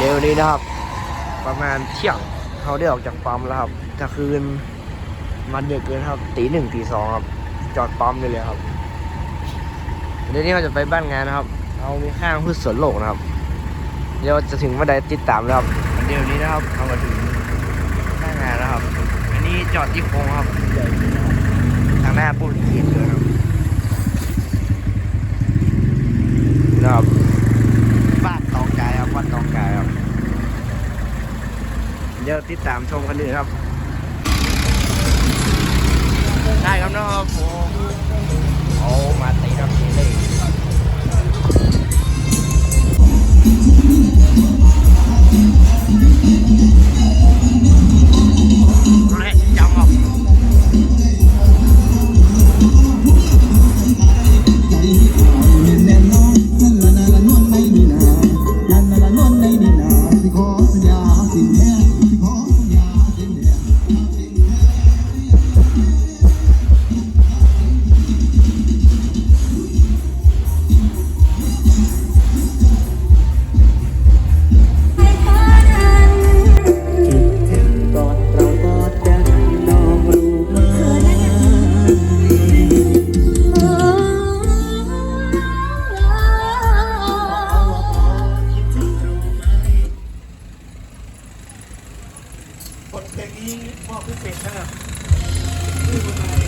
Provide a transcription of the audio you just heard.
เดี๋ยวนี้นะครับ ประมาณเที่ยงเขาได้ออกจากปั๊มแล้วครับถ้าคืนมันเดือดเกินครับตีหนึ่งตีสองครับ จอดปั๊มได้เลยครับเดี๋ยวนี้เราจะไปบ้านงานนะครับเรามีข้างพืชสวนโลกนะครับ เดี๋ยวจะถึงเมื่อใดติดตามแล้วครับเดี๋ยวนี้นะครับเรามาถึงหน้านงานแล้วครับ อันนี้จอดที่โค้งครับทางหน้าปูนขีดเลยครับนะครับานตองกายครับ วัดตองกายครับ เดี๋ยวติดตามชมกันดีครับ ได้ครับน้องผม ということ。